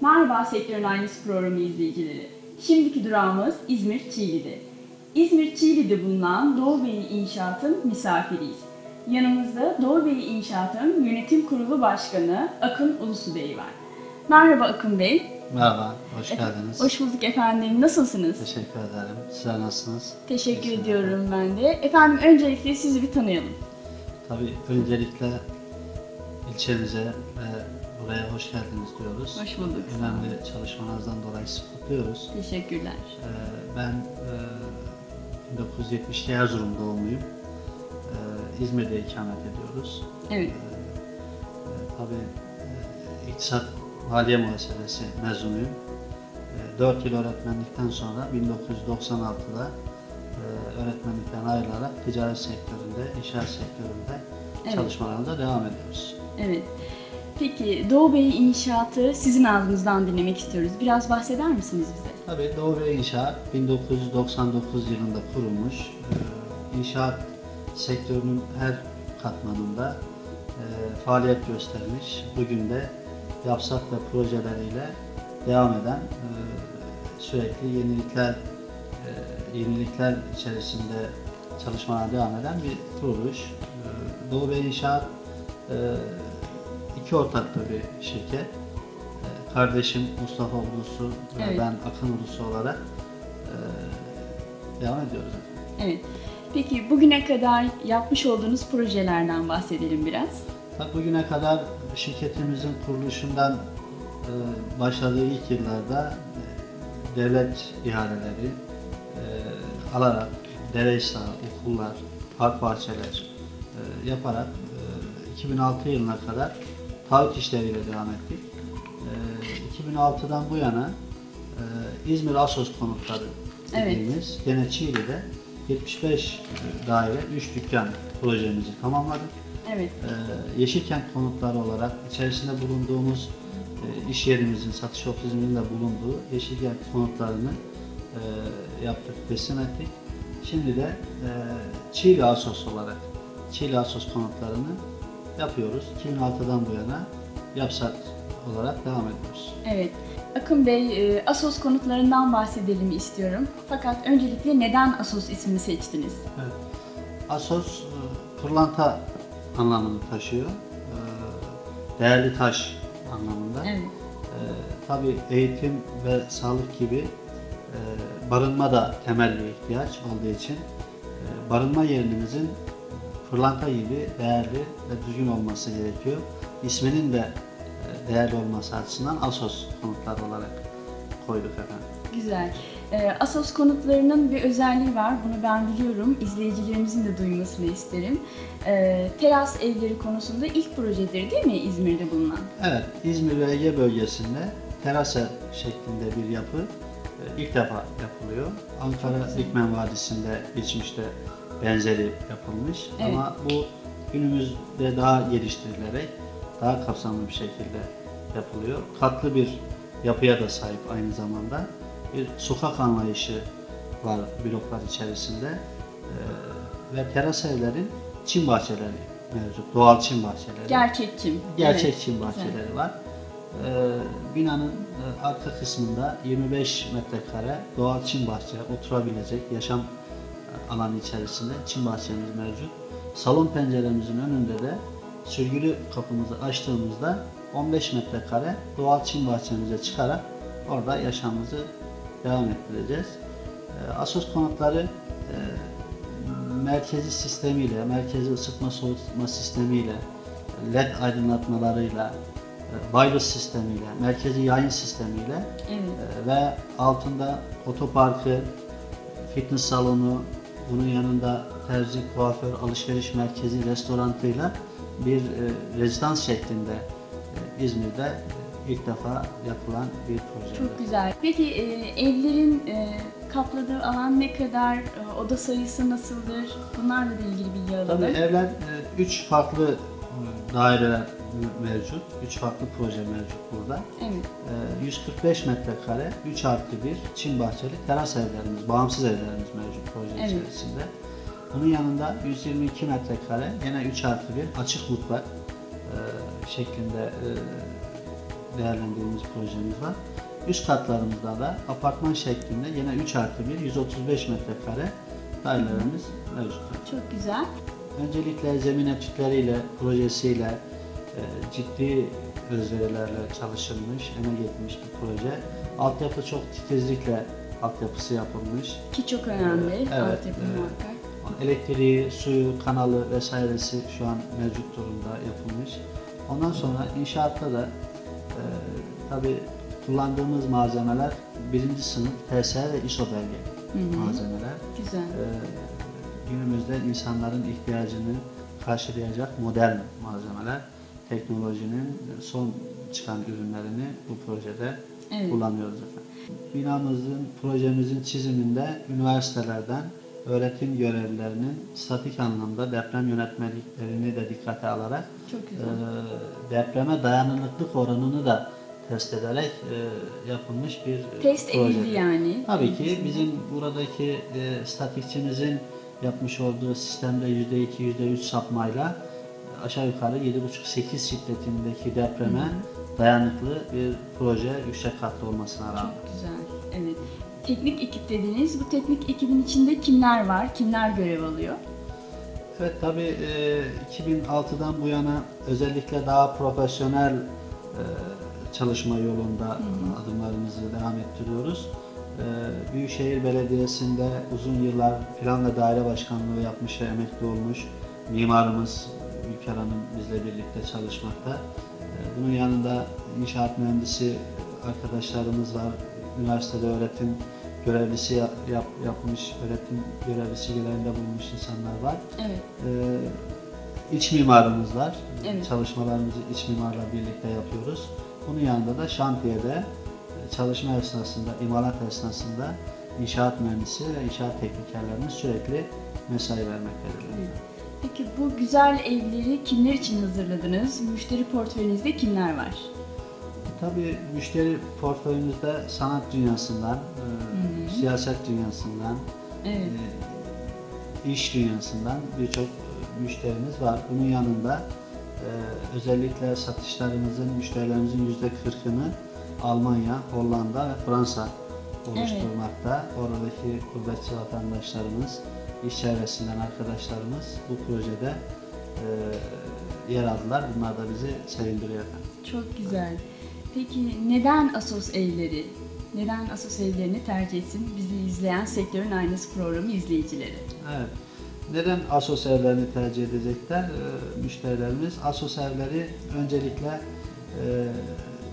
Merhaba Sektörün Aynısı programı izleyicileri. Şimdiki durağımız İzmir Çiğli'de. İzmir Çiğli'de bulunan Doğu Bey İnşaat'ın misafiriyiz. Yanımızda Doğu Bey İnşaat'ın Yönetim Kurulu Başkanı Akın Ulusu Bey var. Merhaba Akın Bey. Merhaba, hoş geldiniz. Hoş bulduk efendim. Nasılsınız? Teşekkür ederim. Sizler nasılsınız? Teşekkür Teşekkür ediyorum ben de. Efendim öncelikle sizi bir tanıyalım. Tabii öncelikle ilçemize ve buraya hoş geldiniz diyoruz. Hoş bulduk. Önemli çalışmalarınızdan dolayı sizi kutluyoruz. Teşekkürler. Ee, Ben e, 1972 Erzurum doğumluyum. Ee, İzmir'de ikamet ediyoruz. Evet. E, Tabii e, iktisat maliye muhasebesi mezunuyum. 4 yıl öğretmenlikten sonra 1996'da e, öğretmenlikten ayrılarak ticaret sektöründe, inşaat sektöründe Evet. çalışmalarımıza devam ediyoruz. Evet. Peki Doğu Bey İnşaat'ı sizin ağzınızdan dinlemek istiyoruz. Biraz bahseder misiniz bize? Tabii Doğu Bey İnşaat 1999 yılında kurulmuş. Ee, İnşaat sektörünün her katmanında e, faaliyet göstermiş. Bugün de yapsak ve projeleriyle devam eden e, sürekli yenilikler e, yenilikler içerisinde çalışmalara devam eden bir kuruluş. Ee, Doğu Bey İnşaat e, iki ortaklı bir şirket. Kardeşim Mustafa Ulusu ve Evet. ben Akın Ulusu olarak e, devam ediyoruz. Evet. Peki bugüne kadar yapmış olduğunuz projelerden bahsedelim biraz. Tabii bugüne kadar şirketimizin kuruluşundan e, başladığı ilk yıllarda e, devlet ihaleleri e, alarak dere ıslahı, okullar, park bahçeler yaparak e, 2006 yılına kadar taahhüt işleriyle devam ettik. E, 2006'dan bu yana İzmir Asos konutları Evet. dediğimiz gene Çiğli'de 75 daire, 3 dükkan projemizi tamamladık. Evet. Ee, Yeşilkent konutları olarak içerisinde bulunduğumuz e, iş yerimizin, satış ofisimizin de bulunduğu Yeşilkent konutlarını e, yaptık, teslim ettik. Şimdi de e, Çiğli Asos olarak Çiğli Asos konutlarını yapıyoruz. 2006'dan bu yana yapsat olarak devam ediyoruz. Evet. Akın Bey, e, Asos konutlarından bahsedelim istiyorum. Fakat öncelikle neden Asos ismini seçtiniz? Evet. Asos e, pırlanta anlamını taşıyor. E, Değerli taş anlamında. Evet. Ee, tabii eğitim ve sağlık gibi e, barınma da temel bir ihtiyaç olduğu için e, barınma yerinimizin pırlanta gibi değerli ve düzgün olması gerekiyor. İsminin de e, değerli olması açısından Asos konutları olarak koyduk efendim. Güzel. E, Asos konutlarının bir özelliği var. Bunu ben biliyorum. İzleyicilerimizin de duymasını isterim. E, teras evleri konusunda ilk projedir değil mi İzmir'de bulunan? Evet, İzmir ve Ege bölgesinde terasa şeklinde bir yapı e, ilk defa yapılıyor. Ankara Dikmen Vadisi'nde geçmişte benzeri yapılmış Evet. ama bu günümüzde daha geliştirilerek daha kapsamlı bir şekilde yapılıyor. Katlı bir yapıya da sahip aynı zamanda. Bir sokak anlayışı var bloklar içerisinde E, ve teras evlerin çim bahçeleri mevcut. Doğal çim bahçeleri. Gerçekçim. Gerçek Evet. çim Güzel. bahçeleri var. Ee, binanın e, arka kısmında 25 metrekare doğal çim bahçe, oturabilecek yaşam e, alanı içerisinde çim bahçemiz mevcut. Salon penceremizin önünde de sürgülü kapımızı açtığımızda 15 metrekare doğal çim bahçemize çıkarak orada yaşamımızı devam ettireceğiz. Ee, Asos konutları e, merkezi sistemiyle, merkezi ısıtma soğutma sistemiyle, led aydınlatmalarıyla, e, wireless sistemiyle, merkezi yayın sistemiyle Evet. e, ve altında otoparkı, fitness salonu, bunun yanında terzi, kuaför, alışveriş merkezi, restorantıyla bir e, rezidans şeklinde e, İzmir'de e, ilk defa yapılan bir proje. Çok güzel. Peki e, evlerin e, kapladığı alan ne kadar, e, oda sayısı nasıldır? Bunlarla da ilgili bilgi alalım. Tabii evler 3 farklı daireler mevcut. 3 farklı proje mevcut burada. Evet. Ee, 145 metrekare 3 artı 1 çim bahçeli teras evlerimiz, bağımsız evlerimiz mevcut proje Evet. içerisinde. Bunun yanında 122 metrekare yine 3 artı 1 açık mutfak şeklinde değerlendirdiğimiz projemiz var. Üst katlarımızda da apartman şeklinde yine 3 artı 1 135 metrekare dairelerimiz mevcut. Çok güzel. Öncelikle zemin etütleriyle, projesiyle e, ciddi özverilerle çalışılmış, emek geçmiş bir proje. Altyapı çok titizlikle altyapısı yapılmış. Ki çok önemli. Evet, Altyapı muhakkak. Elektriği, suyu, kanalı vesairesi şu an mevcut durumda yapılmış. Ondan sonra inşaatta da e, tabi kullandığımız malzemeler birinci sınıf TSE ve ISO belge Hı hı. malzemeler. Güzel. Ee, günümüzde insanların ihtiyacını karşılayacak modern malzemeler, teknolojinin son çıkan ürünlerini bu projede Evet. kullanıyoruz efendim. Binamızın, projemizin çiziminde üniversitelerden öğretim görevlilerinin statik anlamda deprem yönetmeliklerini de dikkate alarak Çok e, güzel. depreme dayanıklılık oranını da test ederek e, yapılmış bir Test proje. edildi yani. Tabii ki bizim buradaki e, statikçimizin yapmış olduğu sistemde %2, %3 sapmayla e, aşağı yukarı 7,5-8 şiddetindeki depreme dayanıklı bir proje yüksek katlı olmasına rağmen. Çok güzel. Evet. Teknik ekip dediniz. Bu teknik ekibin içinde kimler var? Kimler görev alıyor? Evet tabii e, 2006'dan bu yana özellikle daha profesyonel e, çalışma yolunda adımlarımızı devam ettiriyoruz. E, Büyükşehir Belediyesi'nde uzun yıllar plan ve daire başkanlığı yapmış ve emekli olmuş mimarımız Ülker Hanım bizle birlikte çalışmakta. E, Bunun yanında inşaat mühendisi arkadaşlarımız var. Üniversitede öğretim görevlisi yap, yap- yapmış, öğretim görevlisi görevinde bulunmuş insanlar var. Evet. Ee, iç mimarımız var. Evet. Çalışmalarımızı iç mimarla birlikte yapıyoruz. Bunun yanında da şantiyede e, çalışma esnasında, imalat esnasında inşaat mühendisi ve inşaat teknikerlerimiz sürekli mesai vermektedirler. Peki bu güzel evleri kimler için hazırladınız? Müşteri portföyünüzde kimler var? Tabii müşteri portföyümüzde sanat dünyasından, e, siyaset dünyasından, Evet. e, iş dünyasından birçok müşterimiz var. Bunun yanında e, özellikle satışlarımızın, müşterilerimizin yüzde 40'ını Almanya, Hollanda ve Fransa oluşturmakta. Oradaki gurbetçi vatandaşlarımız, iş çevresinden arkadaşlarımız bu projede e, yer aldılar. Bunlar da bizi sevindiriyor efendim. Çok güzel. Peki neden Asos evleri? Neden Asos evlerini tercih etsin bizi izleyen Sektörün Aynası programı izleyicileri? Evet. Neden Asos evlerini tercih edecekler e, müşterilerimiz? Asos evleri öncelikle e,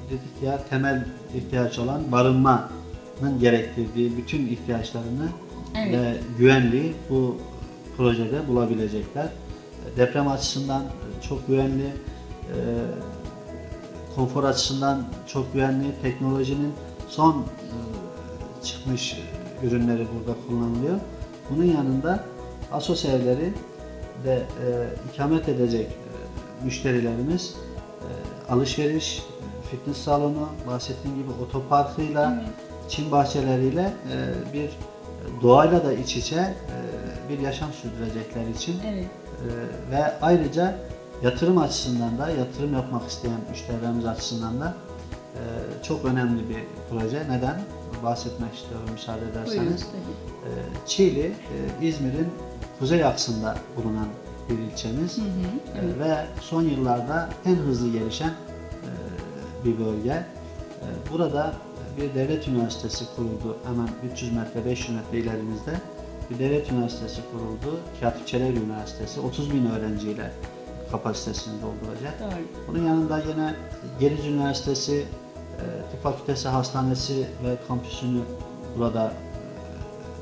dedik ya temel ihtiyaç olan barınmanın gerektirdiği bütün ihtiyaçlarını Evet. ve güvenliği bu projede bulabilecekler. Deprem açısından çok güvenli, e, konfor açısından çok güvenli, teknolojinin son e, çıkmış e, ürünleri burada kullanılıyor. Bunun yanında Asos evleri de e, ikamet edecek e, müşterilerimiz e, alışveriş, e, fitness salonu, bahsettiğim gibi otoparkıyla, Evet. çim bahçeleriyle e, bir doğayla da iç içe e, bir yaşam sürdürecekler için Evet. ee, ve ayrıca yatırım açısından da yatırım yapmak isteyen müşterilerimiz açısından da e, çok önemli bir proje. Neden? Bahsetmek istiyorum müsaade ederseniz. Ee, Çiğli, e, İzmir'in kuzey aksında bulunan bir ilçemiz Hı hı. Ee, Evet. ve son yıllarda en hızlı gelişen e, bir bölge. Ee, Burada bir devlet üniversitesi kuruldu. Hemen 300 metre, 500 metre ilerimizde bir devlet üniversitesi kuruldu. Katip Çelebi Üniversitesi 30 bin öğrenciyle kapasitesini dolduracak. Doğru. Bunun yanında yine Geriz Üniversitesi, e, Tıp Fakültesi Hastanesi ve kampüsünü burada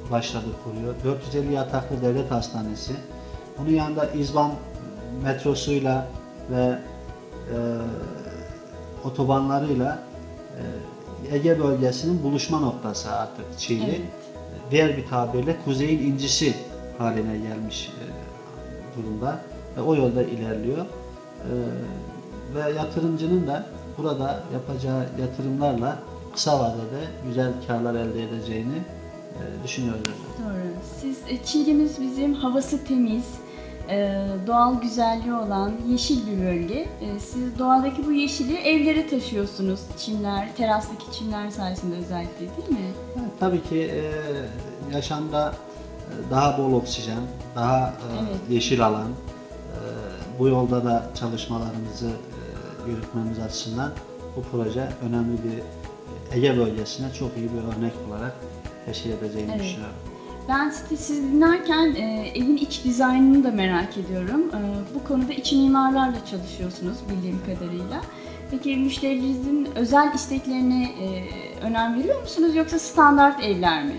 e, başladı kuruyor. 450 yataklı devlet hastanesi. Bunun yanında İzban metrosuyla ve e, otobanlarıyla e, Ege bölgesinin buluşma noktası artık Çiğli. Evet. Diğer bir tabirle kuzeyin incisi haline gelmiş e, durumda ve o yolda ilerliyor. E, ve yatırımcının da burada yapacağı yatırımlarla kısa vadede güzel karlar elde edeceğini e, düşünüyoruz. Doğru. Siz e, Çiğli'miz bizim havası temiz, doğal güzelliği olan yeşil bir bölge. Siz doğadaki bu yeşili evlere taşıyorsunuz. Çimler, terastaki çimler sayesinde özellikle değil mi? Evet, tabii ki yaşamda daha bol oksijen, daha Evet. yeşil alan, bu yolda da çalışmalarımızı e, yürütmemiz açısından bu proje önemli bir Ege bölgesine çok iyi bir örnek olarak teşkil edeceğini Evet. düşünüyorum. Ben sizi siz dinlerken e, evin iç dizaynını da merak ediyorum. E, bu konuda iç mimarlarla çalışıyorsunuz bildiğim kadarıyla. Peki müşterinizin özel isteklerine e, önem veriyor musunuz yoksa standart evler mi?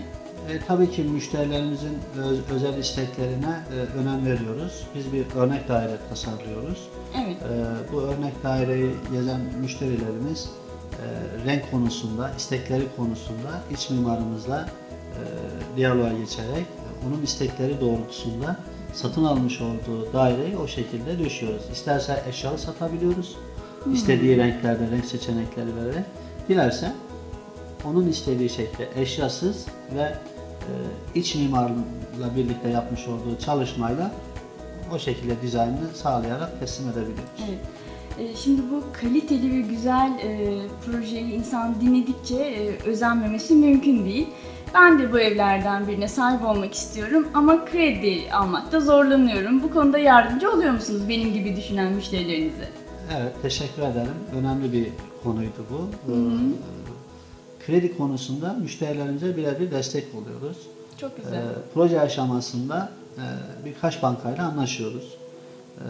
E, tabii ki müşterilerimizin öz- özel isteklerine e, önem veriyoruz. Biz bir örnek daire tasarlıyoruz. Evet. E, bu örnek daireyi gezen müşterilerimiz e, renk konusunda, istekleri konusunda iç mimarımızla e, diyaloğa geçerek onun istekleri doğrultusunda satın almış olduğu daireyi o şekilde döşüyoruz. İsterse eşyalı satabiliyoruz. İstediği renklerde renk seçenekleri vererek. Dilerse onun istediği şekilde eşyasız ve iç mimarla birlikte yapmış olduğu çalışmayla o şekilde dizaynını sağlayarak teslim edebiliyoruz. Evet. E, Şimdi bu kaliteli ve güzel e, projeyi insan dinledikçe e, özenmemesi mümkün değil. Ben de bu evlerden birine sahip olmak istiyorum ama kredi almakta zorlanıyorum. Bu konuda yardımcı oluyor musunuz benim gibi düşünen müşterilerinize? Evet, teşekkür ederim. Önemli bir konuydu bu. Ee, Kredi konusunda müşterilerimize birebir destek oluyoruz. Çok güzel. proje aşamasında e, birkaç bankayla anlaşıyoruz. Ee,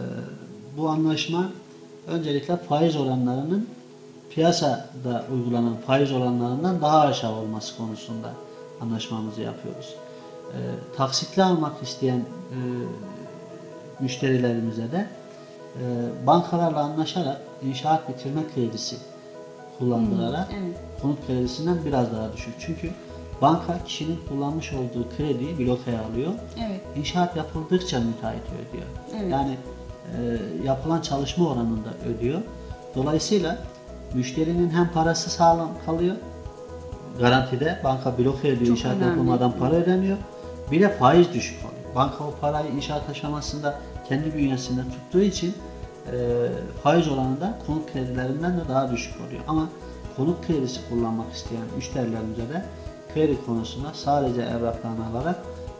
bu anlaşma öncelikle faiz oranlarının piyasada uygulanan faiz oranlarından daha aşağı olması konusunda anlaşmamızı yapıyoruz. Ee, taksitli almak isteyen e, müşterilerimize de e, bankalarla anlaşarak inşaat bitirme kredisi kullandırarak Evet. konut kredisinden biraz daha düşük. Çünkü banka kişinin kullanmış olduğu krediyi blokaya alıyor. Evet. İnşaat yapıldıkça müteahhit ödüyor. Evet. Yani e, yapılan çalışma oranında ödüyor. Dolayısıyla müşterinin hem parası sağlam kalıyor, garantide banka bloke ediyor, Çok inşaat önemli. yapılmadan para ödemiyor. Bir de faiz düşük oluyor. Banka o parayı inşaat aşamasında kendi bünyesinde tuttuğu için e, faiz oranı da konut kredilerinden de daha düşük oluyor. Ama konut kredisi kullanmak isteyen müşterilerimize de kredi konusunda sadece evraklarını alarak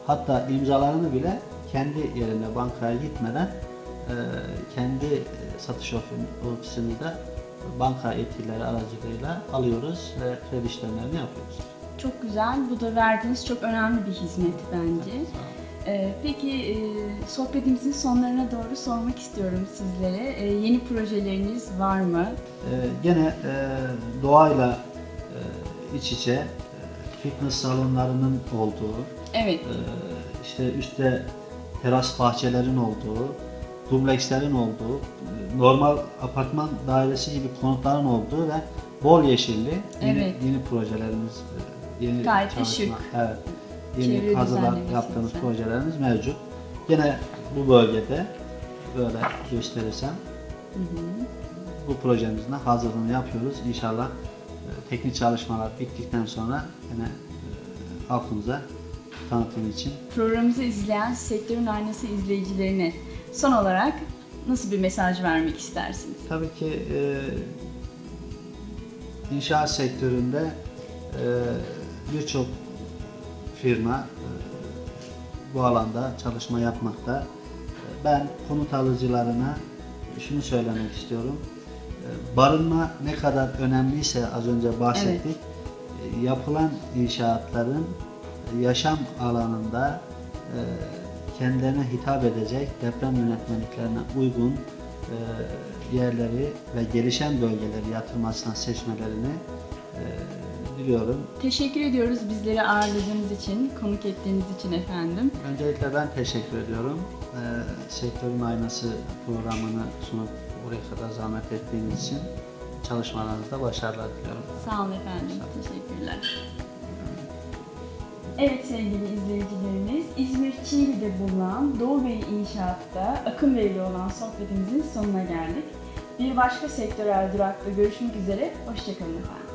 hatta imzalarını bile kendi yerine bankaya gitmeden e, kendi satış ofi- ofisimizde banka yetkilileri aracılığıyla alıyoruz ve kredi işlemlerini yapıyoruz. Çok güzel. Bu da verdiğiniz çok önemli bir hizmet bence. Ee, peki e, sohbetimizin sonlarına doğru sormak istiyorum sizlere. Ee, yeni projeleriniz var mı? Ee, gene e, doğayla e, iç içe fitness salonlarının olduğu, Evet. işte üstte teras bahçelerin olduğu, dublexlerin olduğu, normal apartman dairesi gibi konutların olduğu ve bol yeşilli yeni, Evet. yeni projelerimiz, yeni Gayet çalışma, şık. evet, yeni düzenlemesi yaptığımız güzel. projelerimiz mevcut. Gene bu bölgede böyle gösterirsem bu projemizin hazırlığını yapıyoruz. İnşallah e, teknik çalışmalar bittikten sonra yine e, halkımıza tanıtım için Programımızı izleyen sektörün aynası izleyicilerine son olarak nasıl bir mesaj vermek istersiniz? Tabii ki e, inşaat sektöründe e, birçok firma e, bu alanda çalışma yapmakta. E, Ben konut alıcılarına şunu söylemek istiyorum. E, barınma ne kadar önemliyse az önce bahsettik. E, yapılan inşaatların yaşam alanında kendilerine hitap edecek deprem yönetmeliklerine uygun yerleri ve gelişen bölgeleri yatırmasına seçmelerini e, diliyorum. Teşekkür ediyoruz bizleri ağırladığınız için, konuk ettiğiniz için efendim. Öncelikle ben teşekkür ediyorum. E, Sektörün Aynası programını sunup buraya kadar zahmet ettiğiniz için çalışmalarınızda başarılar diliyorum. Sağ olun efendim. Teşekkürler. Evet sevgili izleyicilerimiz, İzmir Çiğli'de bulunan Doğu Bey İnşaat'ta akım evli olan sohbetimizin sonuna geldik. Bir başka sektörel durakta görüşmek üzere. Hoşçakalın efendim.